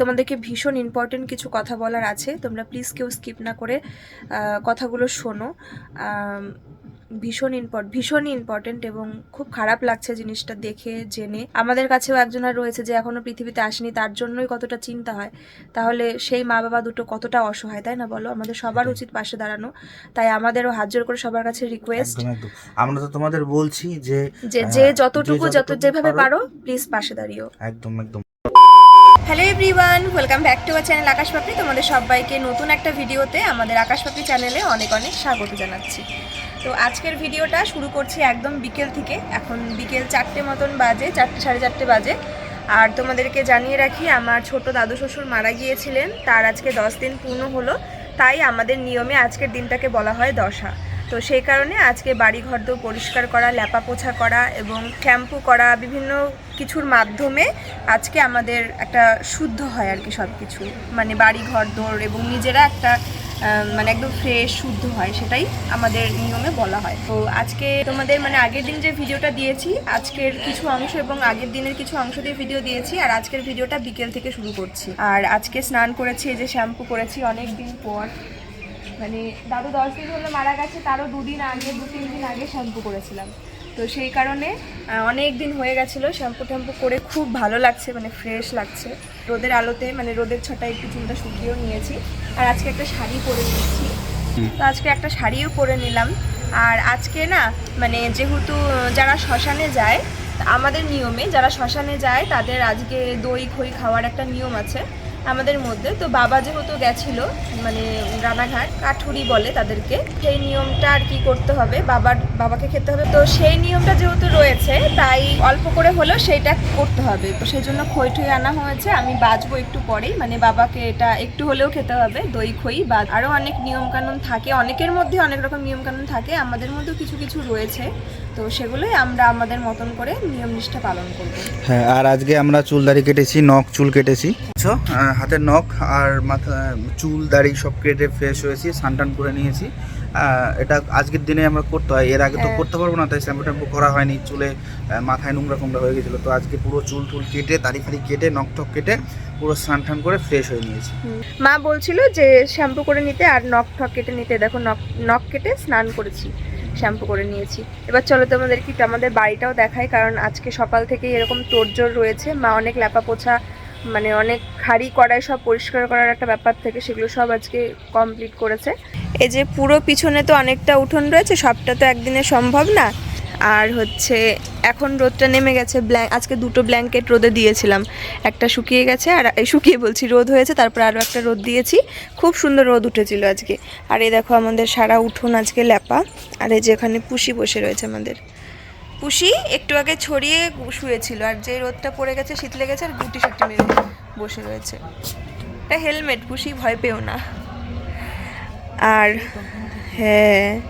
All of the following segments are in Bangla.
তোমাদেরকে ভীষণ ইম্পর্টেন্ট কিছু কথা বলার আছে। তোমরা প্লিজ কেউ স্কিপ না করে কথাগুলো শোনো। ভীষণ ইম্পর্ট ভীষণই ইম্পর্টেন্ট এবং খুব খারাপ লাগছে জিনিসটা দেখে জেনে। আমাদের কাছেও একজনের রয়েছে যে এখনও পৃথিবীতে আসেনি তার জন্যই কতটা চিন্তা হয়। তাহলে সেই মা বাবা দুটো কতটা অসহায় তাই না বলো? আমাদের সবার উচিত পাশে দাঁড়ানো। তাই আমাদেরও হাত জোর করে সবার কাছে রিকোয়েস্ট আমরা তো তোমাদের বলছি যে যে যতটুকু যত যেভাবে পারো, পারো প্লিজ পাশে দাঁড়িও একদম একদম। Hello everyone welcome back to our channel Akash Papri তোমাদের সবাইকে নতুন একটা ভিডিওতে আমাদের আকাশ পাপড়ি চ্যানেলে অনেক অনেক স্বাগত জানাচ্ছি। তো আজকের ভিডিওটা শুরু করছি একদম বিকেল থেকে। এখন বিকেল চারটে মতন বাজে, চারটে, সাড়ে চারটে বাজে। আর তোমাদেরকে জানিয়ে রাখি, আমার ছোট দাদু শ্বশুর মারা গিয়েছিলেন। তার আজকে দশ দিন পূর্ণ হলো। তাই আমাদের নিয়মে আজকের দিনটাকে বলা হয় দশা। তো সেই কারণে আজকে বাড়ি ঘর দৌড় পরিষ্কার করা ল্যাপা পোছা করা এবং শ্যাম্পু করা বিভিন্ন কিছুর মাধ্যমে আজকে আমাদের একটা শুদ্ধ হয় আর কি সব কিছু মানে বাড়ি ঘর দোর এবং নিজেরা একটা মানে একদম ফ্রেশ শুদ্ধ হয় সেটাই আমাদের নিয়মে বলা হয়। তো আজকে তোমাদের মানে আগের দিন যে ভিডিওটা দিয়েছি, আজকের কিছু অংশ এবং আগের দিনের কিছু অংশ দিয়ে ভিডিও দিয়েছি আর আজকের ভিডিওটা বিকেল থেকে শুরু করছি। আর আজকে স্নান করেছি, এই যে শ্যাম্পু করেছি অনেক দিন পর। মানে দাদু দশ দিন হলো মারা গেছে তারও দুদিন আগে দু তিন দিন আগে শ্যাম্পু করেছিলাম। তো সেই কারণে অনেক দিন হয়ে গেছিল শ্যাম্পু ট্যাম্পু করে খুব ভালো লাগছে মানে ফ্রেশ লাগছে। রোদের আলোতে মানে রোদের ছটায় একটু চুলটা শুকিয়েও নিয়েছি। আর আজকে একটা শাড়ি পরে নিচ্ছি তো আজকে একটা শাড়িও পরে নিলাম। আর আজকে না মানে যেহেতু যারা শ্মশানে যায় আমাদের নিয়মে যারা শ্মশানে যায় তাদের আজকে দই খই খাওয়ার একটা নিয়ম আছে। আমাদের মধ্যে। তো বাবা যেহেতু গেছিল মানে রানাঘাট, কাঠুরি বলে তাদেরকে, সেই নিয়মটা আর কি করতে হবে? বাবার, বাবাকে খেতে হবে। তো সেই নিয়মটা যেহেতু রয়েছে, তাই অল্প করে হলেও সেইটা করতে হবে। তো সেই জন্য খই ঠই আনা হয়েছে। আমি বাজবো একটু পরেই। মানে বাবাকে এটা একটু হলেও খেতে হবে, দই, খই বা আরও অনেক নিয়মকানুন থাকে। অনেকের মধ্যে অনেক রকম নিয়মকানুন থাকে। আমাদের মধ্যেও কিছু কিছু রয়েছে। তো সেগুলোই আমরা আমাদের মতন করে নিয়ম নিষ্ঠা পালন করব। হ্যাঁ আর আজকে আমরা চুল দাড়ি কেটেছি নখ চুল কেটেছি। বুঝছ? হাতের নখ আর মাথা চুল দাড়ি সব কেটে ফ্রেশ হয়েছি স্নান করে নিয়েছি। এটা আজকের দিনে আমরা করতে হয় এর আগে তো হ্যাঁ। করতে পারব না তাই শ্যাম্পু ট্যাম্পু করা হয়নি চুলে মাথায় নোংরা ফোংরা হয়ে গেছিল। তো আজকে পুরো চুল টুল কেটে দাড়ি ফাড়ি কেটে নখ টক কেটে পুরো স্নান টান করে ফ্রেশ হয়ে নিয়েছি। মা বলছিল যে শ্যাম্পু করে নিতে আর নখ ঠক কেটে নিতে। দেখো নখ নখ কেটে স্নান করেছি। শ্যাম্পু করে নিয়েছি। এবার চলো তোমাদের কি আমাদের বাড়িটাও দেখাই, কারণ আজকে সকাল থেকে এরকম তোড়জোড় রয়েছে। মা অনেক ল্যাপা পোছা মানে অনেক হাড়ি কড়াই সব পরিষ্কার করার একটা ব্যাপার থেকে, সেগুলো সব আজকে কমপ্লিট করেছে। এই যে পুরো পিছনে তো অনেকটা উঠোন রয়েছে, সবটা তো একদিনে সম্ভব না। আর হচ্ছে এখন রোদটা নেমে গেছে ব্ল্যাঙ্ক আজকে দুটো ব্ল্যাঙ্কেট রোদে দিয়েছিলাম। একটা শুকিয়ে গেছে আর এই শুকিয়ে বলছি, রোদ হয়েছে, তারপর আরও একটা রোদ দিয়েছি। খুব সুন্দর রোদ উঠেছিল আজকে। আর এই দেখো আমাদের সারা উঠোন আজকে ল্যাপা। আর এই যে এখানে পুষি বসে রয়েছে আমাদের। পুষি একটু আগে ছড়িয়ে শুয়েছিল, আর যে রোদটা পড়ে গেছে, শীত লেগেছে, আর গুটি সাটি মেরে বসে রয়েছে। এটা হেলমেট পুষি ভয় পেও না। আর হ্যাঁ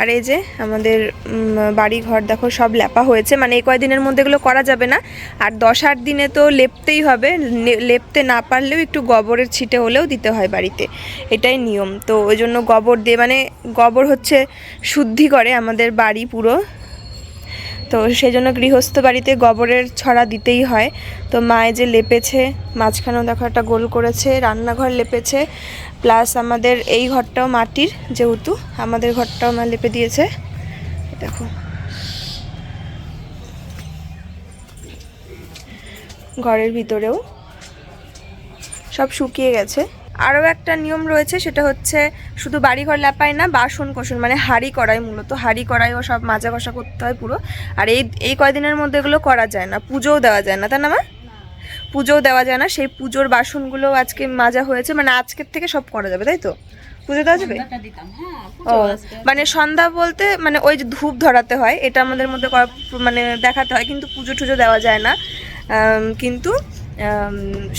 আর এই যে আমাদের বাড়ি ঘর দেখো সব লেপা হয়েছে। মানে এই কয়দিনের মধ্যে এগুলো করা যাবে না। আর দশ আট দিনে তো লেপতেই হবে। লেপতে না পারলেও একটু গোবরের ছিটে হলেও দিতে হয় বাড়িতে। এটাই নিয়ম। তো ওই জন্য গোবর দিয়ে মানে গোবর হচ্ছে শুদ্ধি করে আমাদের বাড়ি পুরো। তো সেই জন্য গৃহস্থ বাড়িতে গোবরের ছড়া দিতেই হয়। তো মায়ে যে লেপেছে, মাঝখানেও দেখো একটা গোল করেছে, রান্নাঘর লেপেছে। প্লাস আমাদের এই ঘরটাও মাটির, যেহেতু আমাদের ঘরটাও মা লেপে দিয়েছে। দেখো। ঘরের ভিতরেও সব শুকিয়ে গেছে। আরও একটা নিয়ম রয়েছে, সেটা হচ্ছে শুধু বাড়িঘর ল্যাপায় না, বাসন কোসন মানে হাঁড়ি কড়াই মূলত। হাঁড়ি কড়াইও সব মাজা কষা করতে হয় পুরো। আর এই এই কয়দিনের মধ্যে এগুলো করা যায় না, পুজোও দেওয়া যায় না, তাই না মা? পুজোও দেওয়া যায় না সেই পুজোর বাসনগুলো আজকে মাজা হয়েছে মানে আজকের থেকে সব করা যাবে তাই তো? পুজো দেওয়া যাবে? ও মানে সন্ধ্যা বলতে মানে ওই যে ধূপ ধরাতে হয় এটা আমাদের মধ্যে মানে দেখাতে হয় কিন্তু পুজো টুজো দেওয়া যায় না। কিন্তু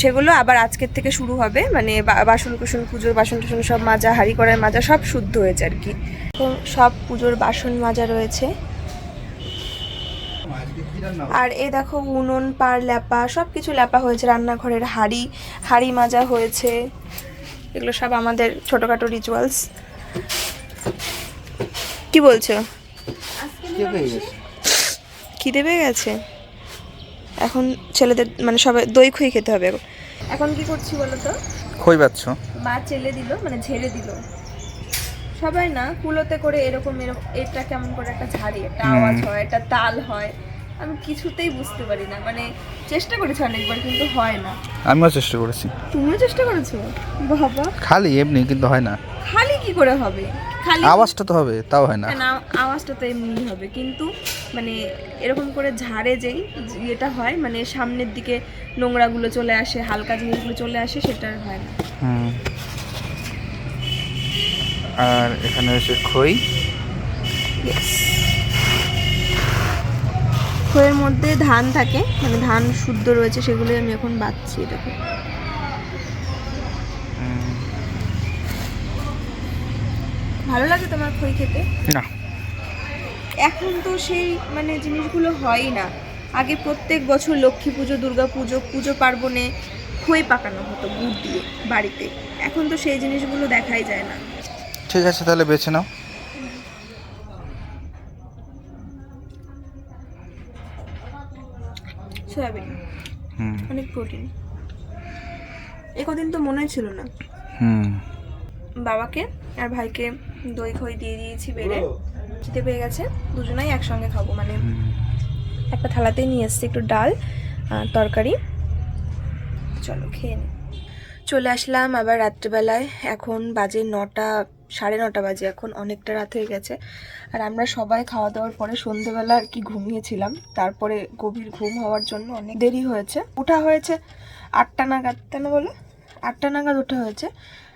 সেগুলো আবার আজকের থেকে শুরু হবে মানে বাসন কুসন পুজোর বাসন টাসন সব মাজা হাঁড়ি কড়াই মাজা সব শুদ্ধ হয়েছে আর কি। সব পুজোর বাসন মাজা রয়েছে। আর এ দেখো উনুন পার ল্যাপা সব কিছু ল্যাপা হয়েছে রান্নাঘরের হাঁড়ি হাঁড়ি মাজা হয়েছে। এগুলো সব আমাদের ছোটোখাটো রিচুয়ালস কি বলছো? খিদে পেয়ে গেছে? এখন ছেলেদের মানে সবাই দই খই খেতে হবে। এখন। এখন কি করছি বলো তো? খই পাচ্ছ মা ছেলে দিল মানে ঝেড়ে দিল। সবাই না কুলোতে করে এরকম এরকম এটা কেমন করে একটা ঝাড়ি একটা আওয়াজ হয় একটা তাল হয়। আমি কিছুতেই বুঝতে পারি না। মানে চেষ্টা করেছি অনেকবার কিন্তু হয় না। আমিও চেষ্টা করেছি। তুমিও চেষ্টা করেছ? বাবা। খালি এমনি কিন্তু হয় না। খালি কি করে হবে? খালি আওয়াজটা তো হবে তাও হয় না। না আওয়াজটা তো এমনি হবে। কিন্তু মানে এরকম করে ঝাড়ে যেই এটা হয় মানে সামনের দিকে নোংরাগুলো চলে আসে হালকা জিনিসগুলো চলে আসে সেটা আর হয় না। হুম। আর এখানে হচ্ছে খই। খইয়ের মধ্যে ধান থাকে মানে ধান শুদ্ধ রয়েছে সেগুলোই আমি এখন বাচ্ছি দেখো। ভালো লাগে তোমার খই খেতে? না। এখন তো সেই মানে জিনিসগুলো হয়ই না। আগে প্রত্যেক বছর লক্ষ্মী পুজো দুর্গা পুজো পুজো পার্বণে খই পাকানো হতো গুড় দিয়ে বাড়িতে। এখন তো সেই জিনিসগুলো দেখাই যায় না। ঠিক আছে তাহলে বেছে নাও। সয়াবিন অনেক প্রোটিন। এ কদিন তো মনে ছিল না। বাবাকে আর ভাইকে দই খই দিয়ে দিয়েছি বেড়ে। খিদে পেয়ে গেছে। দুজনাই একসঙ্গে খাব। মানে একটা থালাতেই নিয়ে এসছি একটু ডাল তরকারি। চলো খেয়ে নি। চলে আসলাম আবার রাত্রিবেলায়। এখন বাজে নটা সাড়ে নটা বাজে, এখন অনেকটা রাত হয়ে গেছে। আর আমরা সবাই খাওয়া দাওয়ার পরে সন্ধেবেলা আর কি ঘুমিয়েছিলাম। তারপরে গভীর ঘুম হওয়ার জন্য অনেক দেরি হয়েছে। ওঠা হয়েছে আটটা নাগাদ কেন বলো? আটটা নাগাদ ওঠা হয়েছে।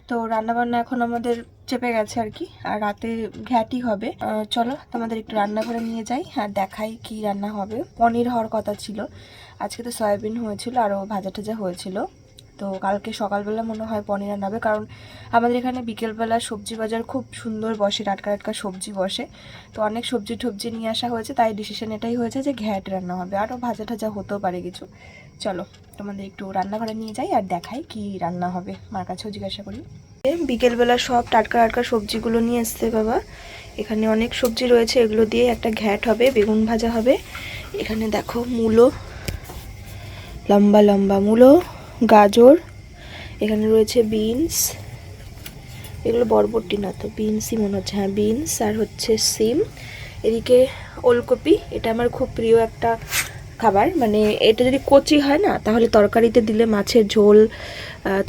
তো রান্নাবান্না এখন আমাদের চেপে গেছে আর কি, আর রাতে ঘ্যাটি হবে। চলো তোমাদের একটু রান্নাঘরে নিয়ে যাই, আর দেখাই কি রান্না হবে। পনির হওয়ার কথা ছিল। আজকে তো সয়াবিন হয়েছিল, আরও ভাজা টাজা হয়েছিল। তো কালকে সকালবেলা মনে হয় পনির হবে, কারণ আমাদের এখানে বিকেলবেলা সবজি বাজার খুব সুন্দর বসে, টাটকা টাটকা সবজি বসে। তো অনেক সবজি টবজি নিয়ে আসা হয়েছে, তাই ডিসিশন এটাই হয়েছে যে ঘ্যাট রান্না হবে। আরও ভাজা টাজা হতেও পারে কিছু। চলো, তোমাদের একটু রান্নাঘরে নিয়ে যাই আর দেখাই কি রান্না হবে। মার কাছেও জিজ্ঞাসা করি। বিকেলবেলা সব টাটকা টাটকা সবজিগুলো নিয়ে এসছে বাবা। এখানে অনেক সবজি রয়েছে, এগুলো দিয়ে একটা ঘ্যাট হবে, বেগুন ভাজা হবে। এখানে দেখো মূলো, লম্বা লম্বা মূলো। গাজর, এখানে রয়েছে বিনস এগুলো বরবটি না তো বিনসই মনে হচ্ছে হ্যাঁ বিনস আর হচ্ছে সিম। এদিকে ওলকপি, এটা আমার খুব প্রিয় একটা খাবার মানে এটা যদি কচি হয় না, তাহলে তরকারিতে দিলে মাছের ঝোল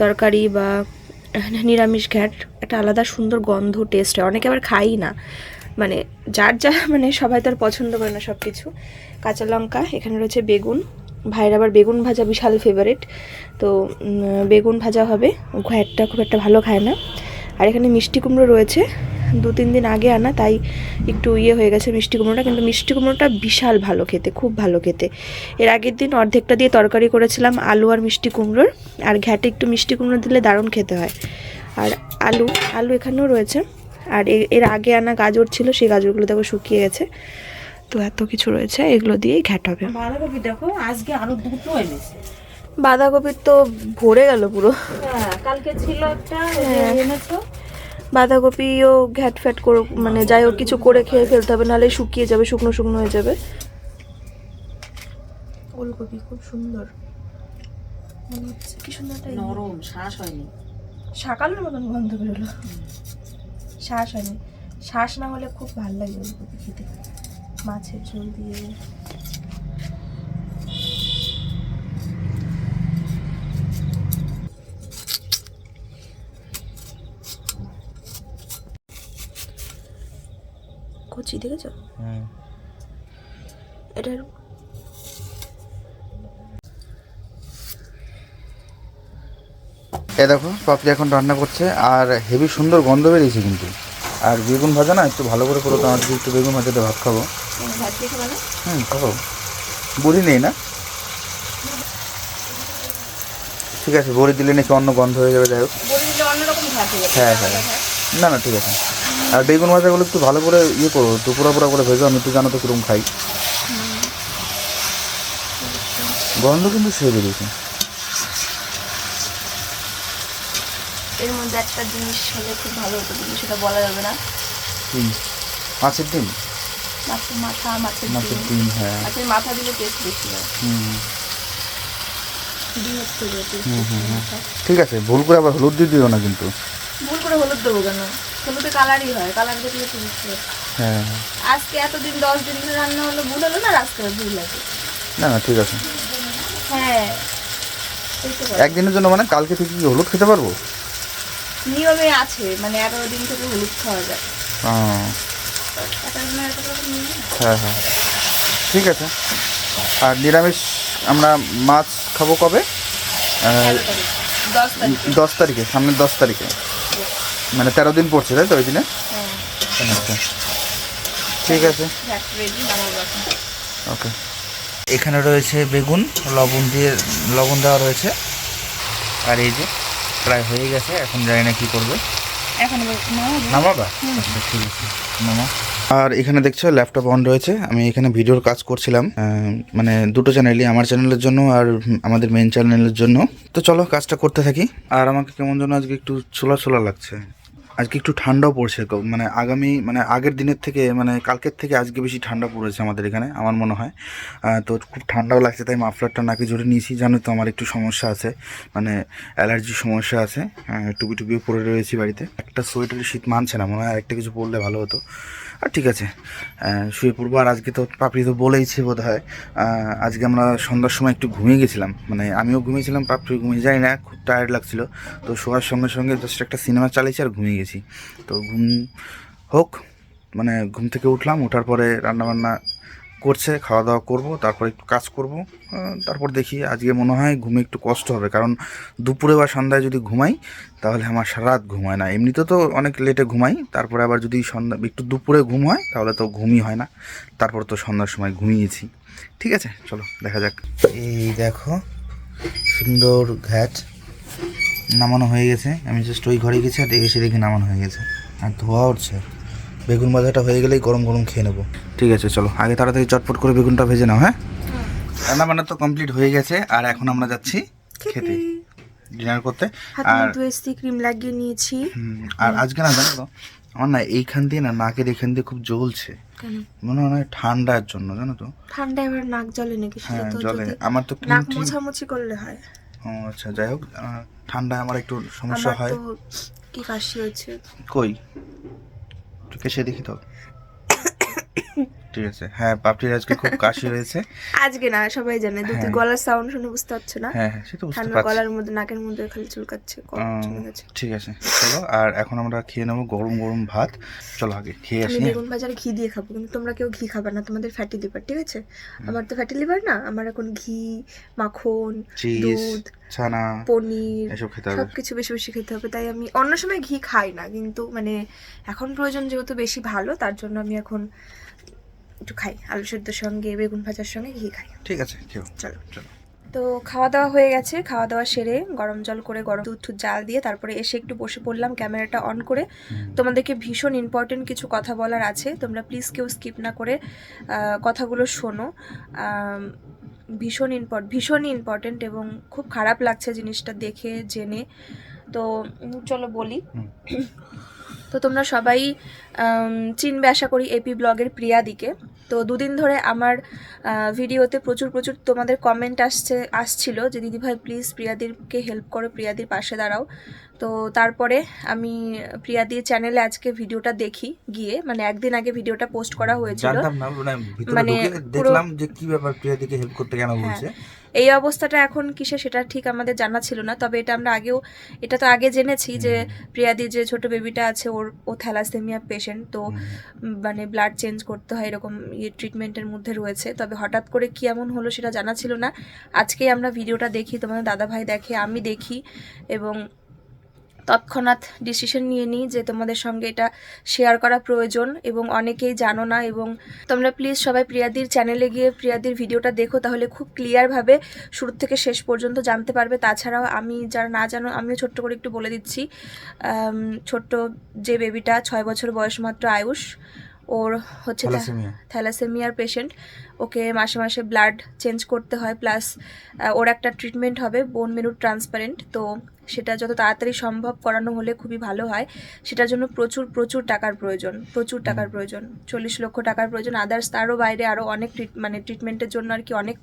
তরকারি বা নিরামিষ ঘ্যাট, একটা আলাদা সুন্দর গন্ধ টেস্ট হয়। অনেকে আবার খাই না। মানে যার যা মানে সবাই তো আর পছন্দ করে না সব কিছু কাঁচা লঙ্কা, এখানে রয়েছে বেগুন ভাইয়ের আবার বেগুন ভাজা বিশাল ফেভারিট তো বেগুন ভাজা হবে। ঘ্যাটটা খুব একটা ভালো খায় না। আর এখানে মিষ্টি কুমড়ো রয়েছে। দু, তিন দিন আগে আনা, তাই একটু ইয়ে হয়ে গেছে মিষ্টি কুমড়োটা, কিন্তু মিষ্টি কুমড়োটা বিশাল ভালো খেতে, খুব ভালো খেতে। এর আগের দিন অর্ধেকটা দিয়ে তরকারি করেছিলাম, আলু আর মিষ্টি কুমড়োর। আর ঘ্যাটে একটু মিষ্টি কুমড়ো দিলে দারুণ খেতে হয়। আর আলু আলু এখানেও রয়েছে। আর এর আগে আনা গাজর ছিল, সেই গাজরগুলো দেখো শুকিয়ে গেছে। তো এত কিছু রয়েছে এগুলো দিয়েই ঘ্যাট হবে। বাঁধাকপি দেখো আজকে আরও দুটো এনেছে। বাঁধাকপির তো ভরে গেল পুরো। হ্যাঁ কালকে ছিল একটা হ্যাঁ। এনেছো। বাঁধাকপিও ঘ্যাট ফ্যাট করে মানে যাই হোক কিছু করে খেয়ে ফেলতে হবে নাহলে শুকিয়ে যাবে শুকনো শুকনো হয়ে যাবে। ওলকপি খুব সুন্দর। মনে হচ্ছে কি সুন্দর একটা ইয়ে। নরম শ্বাস হয়নি। শাকালের মতন গন্ধ বেরোলো। শ্বাস হয়নি। শ্বাস না হলে খুব ভালো লাগে ওলকপি খেতে। মাছের ঝোল দিয়ে। কচি দেখেছ? এটার এ দেখো পাপড়ি এখন রান্না করছে আর হেভি সুন্দর গন্ধ বেরিয়েছে কিন্তু। আর বেগুন ভাজা না একটু ভালো করে করো তো আমার একটু বেগুন ভাজাতে ভাত খাব। হুম খাব। বড়ি নেই না? ঠিক আছে বড়ি দিলে নাকি অন্য গন্ধ হয়ে যাবে যাই হোক। হয়ে হ্যাঁ হ্যাঁ। না না ঠিক আছে। আর বেগুন ভাজাগুলো একটু ভালো করে ইয়ে করো একটু পুরো পুরো করে ভেজো আমি একটু জানো তো কীরকম খাই। গন্ধ কিন্তু সে বেরিয়েছে। এর মধ্যে একটা জিনিস হলে খুব ভালো হতো কিন্তু সেটা বলা যাবে না। মাছের ডিম? মাছের মাথা মাছের মাছের ডিম হ্যাঁ। মাছের মাথা দিলে টেস্ট বেশি হয়। হুম। ঠিক আছে ভুল করে আবার হলুদ দিয়ে দিও না কিন্তু। ভুল করে হলুদ দেবো কেন? হলুদে কালারই হয় কালার দেখলে তো বুঝতে। হ্যাঁ। আজকে এতদিন দশ দিন ধরে রান্না হলো ভুল হলো না আজকে ভুল আছে না না ঠিক আছে। হ্যাঁ। একদিনের জন্য মানে কালকে থেকে কি হলুদ খেতে পারব? নিয়মে আছে মানে এগারো দিন থেকে হলুদ খাওয়া যায়। হ্যাঁ হ্যাঁ। ঠিক আছে। আর নিরামিষ আমরা মাছ খাব কবে? দশ তারিখে। সামনের দশ তারিখে। মানে তেরো দিন পড়ছে তাই তো ওই দিনে? হ্যাঁ। আচ্ছা। ঠিক আছে। ওকে। এখানে রয়েছে বেগুন লবণ দিয়ে লবণ দেওয়া রয়েছে। আর এই যে প্রায় হয়ে গেছে এখন জানি না কি করবে। এখন নামাবা? আচ্ছা ঠিক আছে। নামা। আর এখানে দেখছ ল্যাপটপ অন রয়েছে। আমি এখানে ভিডিওর কাজ করছিলাম। মানে দুটো চ্যানেলই আমার চ্যানেলের জন্য আর আমাদের মেন চ্যানেলের জন্য। তো চলো, কাজটা করতে থাকি। আর আমাকে কেমন যেন আজকে একটু ছোলা ছোলা লাগছে। আজকে একটু ঠান্ডাও পড়ছে। মানে আগামী মানে আগের দিনের থেকে মানে কালকের থেকে আজকে বেশি ঠান্ডা পড়েছে আমাদের এখানে আমার মনে হয়। তো খুব ঠান্ডাও লাগছে তাই মাফলারটা নাকি জুড়ে নিয়েছি। জানো তো আমার একটু সমস্যা আছে মানে অ্যালার্জির সমস্যা আছে। আহ, টুপি টুপিও পরে রয়েছি বাড়িতে। একটা সোয়েটারে শীত মানছে না মনে হয় আরেকটা কিছু পরলে ভালো হতো। আর ঠিক আছে শুয়ে পড়ব। আর আজকে তো পাপড়ি তো বলেইছে বোধ হয় আজকে আমরা সন্ধ্যার সময় একটু ঘুমিয়ে গেছিলাম। মানে আমিও ঘুমিয়েছিলাম পাপড়ি ঘুমিয়ে যাই না খুব টায়ার্ড লাগছিল। তো শোয়ার সঙ্গে সঙ্গে জাস্ট একটা সিনেমা চালিয়েছি আর ঘুমিয়ে গেছি। তো ঘুম হোক মানে ঘুম থেকে উঠলাম ওঠার পরে রান্নাবান্না করছে খাওয়া দাওয়া করব, তারপর একটু কাজ করব তারপর দেখি আজকে মনে হয় ঘুমে একটু কষ্ট হবে, কারণ দুপুরে বা সন্ধ্যায় যদি ঘুমাই, তাহলে আমার সারা রাত না। এমনিতে তো অনেক লেটে ঘুমাই, তারপরে আবার যদি সন্ধ্যা, একটু দুপুরে ঘুম হয়, তাহলে তো ঘুমই হয় না। তারপর তো সন্ধ্যার সময় ঘুমিয়েছি। ঠিক আছে, চলো, দেখা যাক। এই দেখো, সুন্দর ঘ্যাট। নামানো হয়ে গেছে। আমি জাস্ট ওই ঘরে গেছি আর এসে দেখি নামানো হয়ে গেছে। আর ধোয়া উঠছে। বেগুন ভাজাটা হয়ে গেলেই গরম গরম খেয়ে নেব। ঠিক আছে চলো আগে তাড়াতাড়ি চটপট করে বেগুনটা ভেজে নাও হ্যাঁ? রান্না বান্না তো কমপ্লিট হয়ে গেছে আর এখন আমরা যাচ্ছি খেতে। ডিনার করতে। আর এসছি ক্রিম লাগিয়ে নিয়েছি। আর আজকে না জানো তো আমার না এইখান দিয়ে না নাকের এখান দিয়ে খুব জ্বলছে। মনে হয় ঠান্ডার জন্য জানো তো। ঠান্ডা এবার নাক জলে নাকি? হ্যাঁ তো জলে আমার তো নাক মোছামুছি করলে হয়। আচ্ছা যাই হোক ঠান্ডায় আমার একটু সমস্যা হয়। কি কাশি হয়েছে? কই? চোখে কেসে দেখি তো। ঠিক আছে। হ্যাঁ পাপড়ির আজকে খুব কাশি হয়েছে। আজকে না সবাই জানে দুটি হ্যাঁ। গলার সাউন্ড শুনে বুঝতে পারছ না? হ্যাঁ হ্যাঁ সেটা বুঝতে পারছি। গলার মধ্যে নাকের মধ্যে খালি চুলকাচ্ছে ঠিক আছে চলো আর এখন আমরা খেয়ে নেব গরম গরম ভাত। চলো আগে খেয়ে আসি হ্যাঁ? বেগুন ভাজার ঘি দিয়ে খাব কিন্তু তোমরা কেউ ঘি খাবে না তোমাদের ফ্যাটি লিভার ঠিক আছে? আমার তো ফ্যাটি লিভার না আমার এখন ঘি মাখন দুধ ছানা পনির এসব খেতে হবে। সবকিছু বেশি বেশি খেতে হবে তাই আমি অন্য সময় ঘি খাই না কিন্তু মানে এখন প্রয়োজন যেহেতু বেশি ভালো তার জন্য আমি এখন একটু খাই আলু সেদ্ধর সঙ্গে বেগুন ভাজার সঙ্গে ঘি খাই। ঠিক আছে খেও। চলো। চলো। তো খাওয়া দাওয়া হয়ে গেছে খাওয়া দাওয়া সেরে গরম জল করে গরম দুধ জাল দিয়ে তারপরে এসে একটু বসে পড়লাম ক্যামেরাটা অন করে। তোমাদেরকে ভীষণ ইম্পর্টেন্ট কিছু কথা বলার আছে তোমরা প্লিজ কেউ স্কিপ না করে কথাগুলো শোনো। ভীষণ ইম্পর্ট ভীষণই ইম্পর্টেন্ট এবং খুব খারাপ লাগছে জিনিসটা দেখে জেনে। তো চলো বলি। তো তোমরা সবাই চিনবে আশা করি এপি ব্লগের প্রিয়াদিকে তো দুদিন ধরে আমার ভিডিওতে প্রচুর প্রচুর তোমাদের কমেন্ট আসছে আসছিল যে দিদিভাই প্লিজ প্রিয়াদিরকে হেল্প করো প্রিয়াদির পাশে দাঁড়াও। তো তারপরে আমি প্রিয়াদির চ্যানেলে আজকে ভিডিওটা দেখি গিয়ে মানে একদিন আগে ভিডিওটা পোস্ট করা হয়েছিল। মানে মানে দেখলাম যে কি ব্যাপার প্রিয়াদিকে হেল্প করতে কেন হ্যাঁ। বলছে। এই অবস্থাটা এখন কিসে সেটা ঠিক আমাদের জানা ছিল না তবে এটা আমরা আগেও এটা তো আগে জেনেছি যে প্রিয়াদি যে ছোট বেবিটা আছে ওর ও থ্যালাসেমিয়া পেশেন্ট তো মানে ব্লাড চেঞ্জ করতে হয় এরকম ইয়ে ট্রিটমেন্টের মধ্যে রয়েছে তবে হঠাৎ করে কি এমন হলো সেটা জানা ছিল না। আজকেই আমরা ভিডিওটা দেখি তোমাদের দাদাভাই দেখে আমি দেখি এবং তৎক্ষণাৎ ডিসিশন নিয়ে নিই যে তোমাদের সঙ্গে এটা শেয়ার করা প্রয়োজন এবং অনেকেই জানো না এবং তোমরা প্লিজ সবাই প্রিয়াদির চ্যানেলে গিয়ে প্রিয়াদির ভিডিওটা দেখো তাহলে খুব ক্লিয়ারভাবে শুরু থেকে শেষ পর্যন্ত জানতে পারবে। তাছাড়াও আমি যারা না জানো আমিও ছোট্ট করে একটু বলে দিচ্ছি। ছোট্ট যে বেবিটা ছয় বছর বয়স মাত্র আয়ুষ ওর হচ্ছে থ্যা- থ্যালাসেমিয়ার পেশেন্ট ওকে মাসে মাসে ব্লাড চেঞ্জ করতে হয় প্লাস ওর একটা ট্রিটমেন্ট হবে বোন মেরু ট্রান্সপারেন্ট তো সেটা যত তাড়াতাড়ি সম্ভব করানো হলে খুবই ভালো হয়। সেটার জন্য প্রচুর প্রচুর টাকার প্রয়োজন প্রচুর টাকার প্রয়োজন। চল্লিশ লক্ষ টাকার প্রয়োজন। আদার্স তারও বাইরে আরও অনেক ট্রিট মানে ট্রিটমেন্টের জন্য আর কি অনেক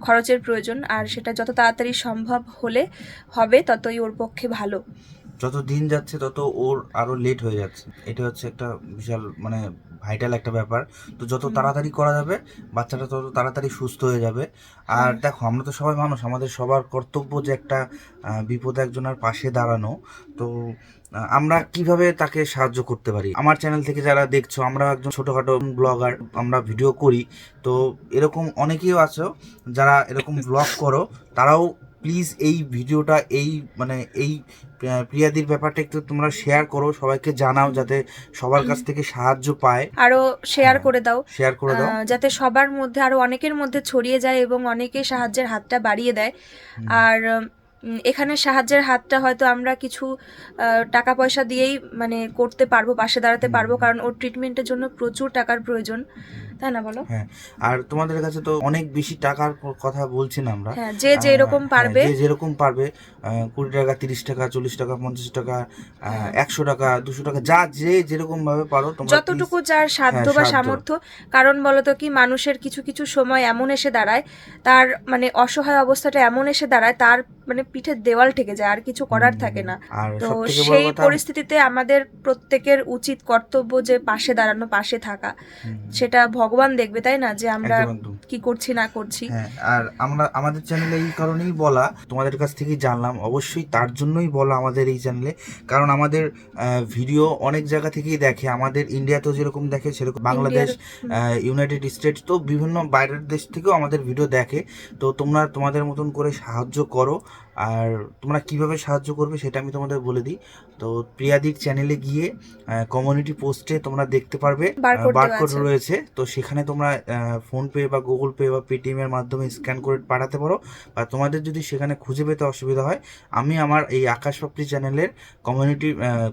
খরচের প্রয়োজন। আর সেটা যত তাড়াতাড়ি সম্ভব হলে হবে ততই ওর পক্ষে ভালো। যত দিন যাচ্ছে তত ওর আরও লেট হয়ে যাচ্ছে। এটা হচ্ছে একটা বিশাল মানে ভাইটাল একটা ব্যাপার। তো যত তাড়াতাড়ি করা যাবে বাচ্চাটা তত তাড়াতাড়ি সুস্থ হয়ে যাবে। আর দেখো আমরা তো সবাই মানুষ আমাদের সবার কর্তব্য যে একটা বিপদে একজনের পাশে দাঁড়ানো। তো আমরা কীভাবে তাকে সাহায্য করতে পারি? আমার চ্যানেল থেকে যারা দেখছ আমরা একজন ছোটোখাটো ব্লগার আমরা ভিডিও করি। তো এরকম অনেকেই আছো যারা এরকম ব্লগ করো তারাও প্লিজ এই ভিডিওটা এই মানে এই প্রিয়াদির ব্যাপারটা একটু তোমরা শেয়ার করো সবাইকে জানাও যাতে সবার কাছ থেকে সাহায্য পায়। আরও শেয়ার হ্যাঁ। করে দাও। শেয়ার করে দাও। যাতে সবার মধ্যে আরও অনেকের মধ্যে ছড়িয়ে যায় এবং অনেকে সাহায্যের হাতটা বাড়িয়ে দেয়। আর এখানে সাহায্যের হাতটা হয়তো আমরা কিছু টাকা পয়সা দিয়েই মানে করতে পারব পাশে দাঁড়াতে পারব কারণ ওর ট্রিটমেন্টের জন্য প্রচুর টাকার প্রয়োজন। তাই না বলো? হ্যাঁ আর তোমাদের কাছে তো অনেক বেশি টাকার কথা বলছি না আমরা। হ্যাঁ যে যেরকম পারবে। হ্যাঁ, যে যেরকম পারবে কুড়ি টাকা তিরিশ টাকা চল্লিশ টাকা পঞ্চাশ টাকা হ্যাঁ। একশো টাকা দুশো টাকা যা যে যেরকম ভাবে পারো যতটুকু যার সাধ্য হ্যাঁ, বা সামর্থ্য কারণ বলতো কি মানুষের কিছু কিছু সময় এমন এসে দাঁড়ায় তার মানে অসহায় অবস্থাটা এমন এসে দাঁড়ায় তার মানে পিঠের দেওয়াল ঠেকে যায় আর কিছু করার থাকে না। তো সেই পরিস্থিতিতে আমাদের প্রত্যেকের উচিত কর্তব্য যে পাশে দাঁড়ানো পাশে থাকা। সেটা ভগবান দেখবে তাই না? যে আমরা কি করছি না করছি। হ্যাঁ আর আমরা আমাদের চ্যানেলে এই কারণেই বলা তোমাদের কাছ থেকেই জানলাম। অবশ্যই তার জন্যই বলা আমাদের এই চ্যানেলে কারণ আমাদের ভিডিও অনেক জায়গা থেকেই দেখে। আমাদের ইন্ডিয়াতেও যেরকম দেখে সেরকম বাংলাদেশ ইউনাইটেড স্টেটস তো বিভিন্ন বাইরের দেশ থেকেও আমাদের ভিডিও দেখে। তো তোমরা তোমাদের মতন করে সাহায্য করো। আর তোমরা কীভাবে সাহায্য করবে সেটা আমি তোমাদের বলে দিই। তো প্রিয়াদির চ্যানেলে গিয়ে কমিউনিটি পোস্টে তোমরা দেখতে পারবে বারকোড রয়েছে। তো সেখানে তোমরা ফোনপে বা গুগল পে বা পেটিএম এর মাধ্যমে স্ক্যান করে পাঠাতে পারো। বা তোমাদের যদি সেখানে খুঁজে পেতে অসুবিধা হয় আমি আমার এই আকাশ পাপড়ি চ্যানেলের কমিউনিটি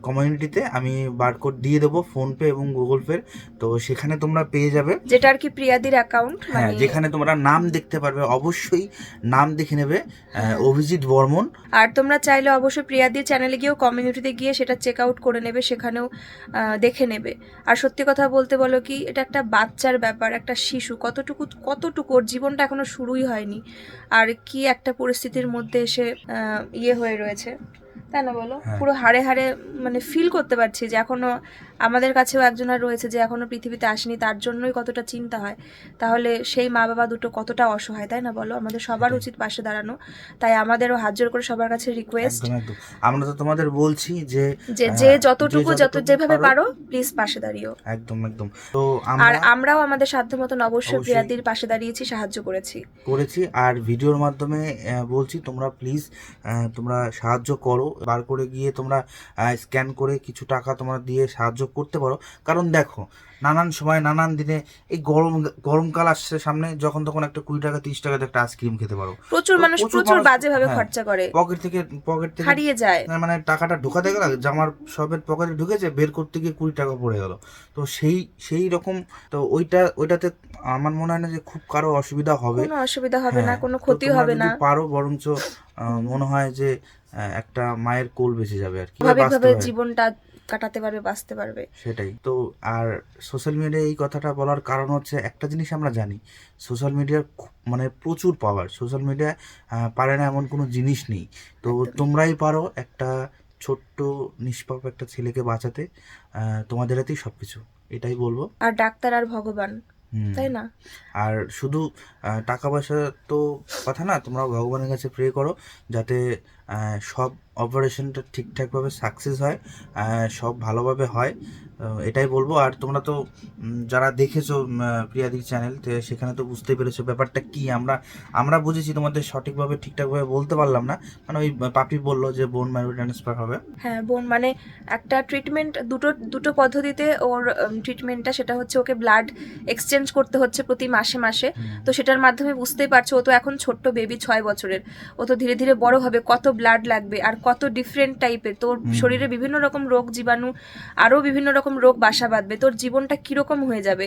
কমিউনিটিতে আমি বারকোড দিয়ে দেবো ফোনপে এবং গুগল পে তো সেখানে তোমরা পেয়ে যাবে। যেটা আর কি প্রিয়াদির অ্যাকাউন্ট হ্যাঁ মানে যেখানে তোমরা নাম দেখতে পারবে অবশ্যই নাম দেখে নেবে অভিজিৎ বর্মন। আর তোমরা চাইলে অবশ্যই প্রিয়াদির চ্যানেলে গিয়েও কমিউনিটিতে গিয়ে সেটা চেক আউট করে নেবে, সেখানেও দেখে নেবে। আর সত্যি কথা বলতে বলো কি, এটা একটা বাচ্চার ব্যাপার, একটা শিশু। কতটুকু কতটুকু ওর জীবনটা এখনও শুরুই হয়নি। আর কি একটা পরিস্থিতির মধ্যে এসে ইয়ে হয়ে রয়েছে। তাই না বলো? হ্যাঁ। পুরো হাড়ে হাড়ে মানে ফিল করতে পারছি যে এখনও আমাদের কাছেও একজন আর রয়েছে যে এখনও পৃথিবীতে আসেনি তার জন্যই কতটা চিন্তা হয়। তাহলে সেই মা বাবা দুটো কতটা অসহায় তাই না বলো? আমাদের সবার উচিত পাশে দাঁড়ানো। তাই আমাদেরও হাত জোর করে সবার কাছে রিকোয়েস্ট আমরা তো তোমাদের বলছি যে যে যতটুকু যত যেভাবে পারো, প্লিজ পাশে দাঁড়িও একদম একদম। তো আর আমরাও আমাদের সাধ্য মতন অবশ্যই। প্রিয়াদির পাশে দাঁড়িয়েছি সাহায্য করেছি। করেছি। আর ভিডিওর মাধ্যমে বলছি তোমরা প্লিজ তোমরা সাহায্য করো। বার করে গিয়ে তোমরা স্ক্যান করে কিছু টাকা তোমরা দিয়ে সাহায্য করতে পারো। কারণ দেখো নানান সময় নানান দিনে এই গরম গরমকাল আসছে সামনে যখন তখন একটা কুড়ি টাকা তিরিশ টাকাতে একটা আইসক্রিম খেতে পারো। প্রচুর মানুষ প্রচুর মানুষ- বাজেভাবে হ্যাঁ। খরচা করে। পকেট থেকে পকেট থেকে হারিয়ে যায়। মানে টাকাটা ঢোকাতে গেল জামার সবের পকেটে ঢুকেছে বের করতে গিয়ে কুড়ি টাকা পড়ে গেল। তো সেই সেই রকম তো ওইটা ওইটাতে আমার মনে হয় না যে খুব কারও অসুবিধা হবে। কোনো অসুবিধা হবে না হ্যাঁ, কোনো ক্ষতি হবে না। পারো বরঞ্চ আহ, মনে হয় যে একটা মায়ের কোল বেঁচে যাবে আর কি। জীবনটা কাটাতে পারবে বাঁচতে পারবে। সেটাই। তো আর সোশ্যাল মিডিয়ায় এই কথাটা বলার কারণ হচ্ছে একটা জিনিস আমরা জানি সোশ্যাল মিডিয়ার মানে প্রচুর পাওয়ার সোশ্যাল মিডিয়া পারে না এমন কোনো জিনিস নেই। তো তোমরাই পারো একটা ছোট্ট নিষ্পাপ একটা ছেলেকে বাঁচাতে তোমাদের হাতেই সব কিছু এটাই বলব। আর ডাক্তার আর ভগবান। তাই না? আর শুধু টাকা পয়সা তো কথা না তোমরা ভগবানের কাছে প্রে করো যাতে সব অপারেশনটা ঠিকঠাকভাবে সাকসেস হয় সব ভালোভাবে হয় এটাই বলব। আর তোমরা তো যারা দেখেছ প্রিয়াদির চ্যানেল তো সেখানে তো বুঝতে পেরেছ ব্যাপারটা কি। আমরা আমরা বুঝেছি তোমাদের সঠিকভাবে ঠিকঠাকভাবে বলতে পারলাম না। মানে ওই পাপি বলল যে বোন ম্যারো ট্রান্সফার হবে। হ্যাঁ বোন মানে একটা ট্রিটমেন্ট দুটো দুটো পদ্ধতিতে ওর ট্রিটমেন্টটা সেটা হচ্ছে ওকে ব্লাড এক্সচেঞ্জ করতে হচ্ছে প্রতি মাসে মাসে। তো সেটার মাধ্যমে বুঝতেই পারছ ও তো এখন ছোট্ট বেবি ছয় বছরের। ও তো ধীরে ধীরে বড় হবে। কত ব্লাড লাগবে আর কত ডিফারেন্ট টাইপের তোর শরীরে বিভিন্ন রকম রোগ জীবাণু আরও বিভিন্ন রকম রোগ বাসা বাঁধবে। তোর জীবনটা কীরকম হয়ে যাবে?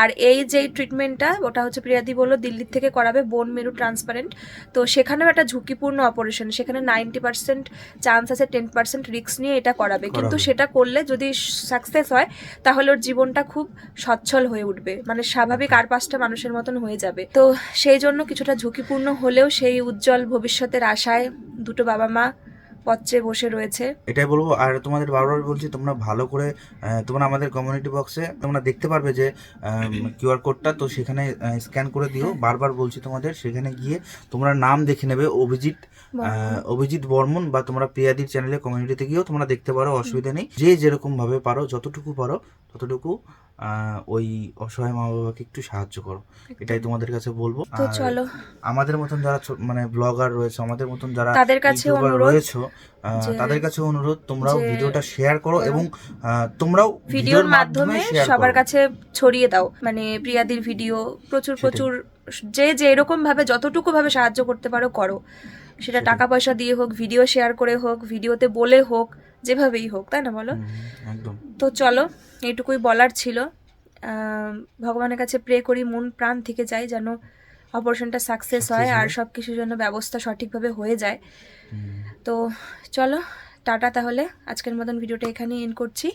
আর এই যে ট্রিটমেন্টটা ওটা হচ্ছে প্রিয়াদি বলল দিল্লির থেকে করাবে বোন মেরু ট্রান্সপারেন্ট তো সেখানেও একটা ঝুঁকিপূর্ণ অপারেশন সেখানে নাইনটি পার্সেন্ট চান্স আছে টেন পার্সেন্ট রিস্ক নিয়ে এটা করাবে। কিন্তু সেটা করলে যদি সাকসেস হয় তাহলে ওর জীবনটা খুব সচ্ছল হয়ে উঠবে। মানে স্বাভাবিক আর পাঁচটা মানুষের মতন হয়ে যাবে। তো সেই জন্য কিছুটা ঝুঁকিপূর্ণ হলেও সেই উজ্জ্বল ভবিষ্যতের আশায় দুটো বাবা মা পথে বসে রয়েছে। এটাই বলব। আর তোমাদের বারবার বলছি তোমরা ভালো করে তোমরা আমাদের কমিউনিটি বক্সে তোমরা দেখতে পারবে যে কিউআর কোডটা তো সেখানে স্ক্যান করে দিও। বারবার বলছি তোমাদের সেখানে গিয়ে তোমরা নাম দেখে নেবে অভিজিৎ অভিজিৎ বর্মন বা তোমরা প্রিয়াদির চ্যানেলে কমিউনিটিতে গিয়েও তোমরা দেখতে পারো অসুবিধা নেই। যে যেরকম ভাবে পারো যতটুকু পারো ততটুকু ওই অসহায় মা বাবাকে একটু সাহায্য করো। এটাই তোমাদের কাছে বলব। তো চলো। আমাদের মতন যারা মানে ব্লগার রয়েছে আমাদের মতন যারা তাদের কাছে অনুরোধ রয়েছে তাদের কাছে অনুরোধ তোমরাও ভিডিওটা শেয়ার করো এবং তোমরাও ভিডিওর মাধ্যমে সবার কাছে ছড়িয়ে দাও। মানে প্রিয়াদির ভিডিও প্রচুর প্রচুর যে যে এরকম ভাবে যতটুকু ভাবে সাহায্য করতে পারো করো। সেটা টাকা পয়সা দিয়ে হোক ভিডিও শেয়ার করে হোক ভিডিওতে বলে হোক যেভাবেই হোক তাই না বলো? একদম। তো চলো। এইটুকুই বলার ছিল। ভগবানের কাছে প্রে করি মন প্রাণ থেকে যাই যেন অপারেশনটা সাকসেস হয় আর সব কিছুর জন্য ব্যবস্থা সঠিকভাবে হয়ে যায়। তো চলো টাটা তাহলে। আজকের মতন ভিডিওটা এখানেই এন্ড করছি।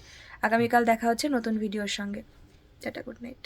আগামীকাল দেখা হচ্ছে নতুন ভিডিওর সঙ্গে। Tata good night